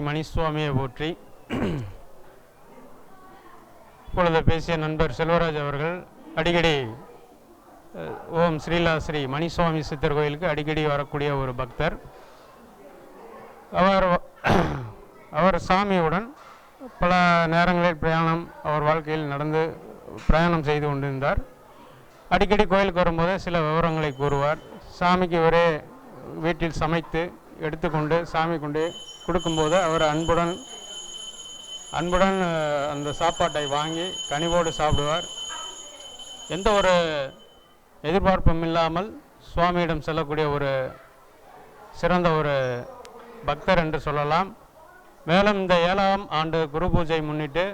ஸ்ரீ மணிசுவாமியை போற்றி இப்பொழுது பேசிய நண்பர் செல்வராஜ் அவர்கள் அடிக்கடி ஓம் ஸ்ரீலா ஸ்ரீ மணிசுவாமி சித்தர் கோயிலுக்கு அடிக்கடி வரக்கூடிய ஒரு பக்தர். அவர் அவர் சாமியுடன் பல நேரங்களில் பிரயாணம் அவர் வாழ்க்கையில் நடந்து பிரயாணம் செய்து கொண்டிருந்தார். அடிக்கடி கோயிலுக்கு வரும்போது சில விவரங்களை கூறுவார். சாமிக்கு ஒரே வீட்டில் சமைத்து எடுத்துக்கொண்டு சாமி கொண்டு கொடுக்கும்போது அவர் அன்புடன் அன்புடன் அந்த சாப்பாட்டை வாங்கி கனிவோடு சாப்பிடுவார். எந்த ஒரு எதிர்பார்ப்பும் இல்லாமல் சுவாமியிடம் செல்லக்கூடிய ஒரு சிறந்த ஒரு பக்தர் என்று சொல்லலாம். மேலும் இந்த ஏழாம் ஆண்டு குரு பூஜை முன்னிட்டு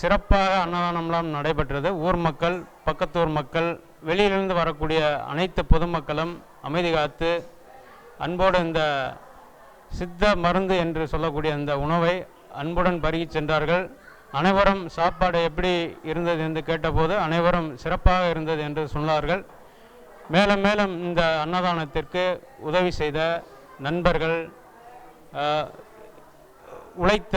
சிறப்பாக அன்னதானம்லாம் நடைபெற்றது. ஊர் மக்கள் பக்கத்தூர் மக்கள் வெளியிலிருந்து வரக்கூடிய அனைத்து பொதுமக்களும் அமைதி காத்து அன்போடு இந்த சித்த மருந்து என்று சொல்லக்கூடிய அந்த உணவை அன்புடன் பருகி சென்றார்கள். அனைவரும் சாப்பாடு எப்படி இருந்தது என்று கேட்டபோது அனைவரும் சிறப்பாக இருந்தது என்று சொன்னார்கள். மேலும் மேலும் இந்த அன்னதானத்திற்கு உதவி செய்த நண்பர்கள் உழைத்த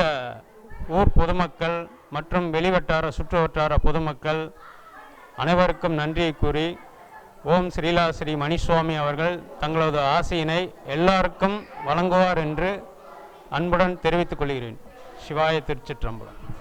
ஊர் பொதுமக்கள் மற்றும் வெளிவட்டார சுற்று வட்டார பொதுமக்கள் அனைவருக்கும் நன்றியை கூறி ஓம் ஸ்ரீலா ஸ்ரீ மணிசுவாமி அவர்கள் தங்களது ஆசையினை எல்லாருக்கும் வழங்குவார் என்று அன்புடன் தெரிவித்துக் கொள்கிறேன். சிவாய திருச்சிற்றம்பலம்.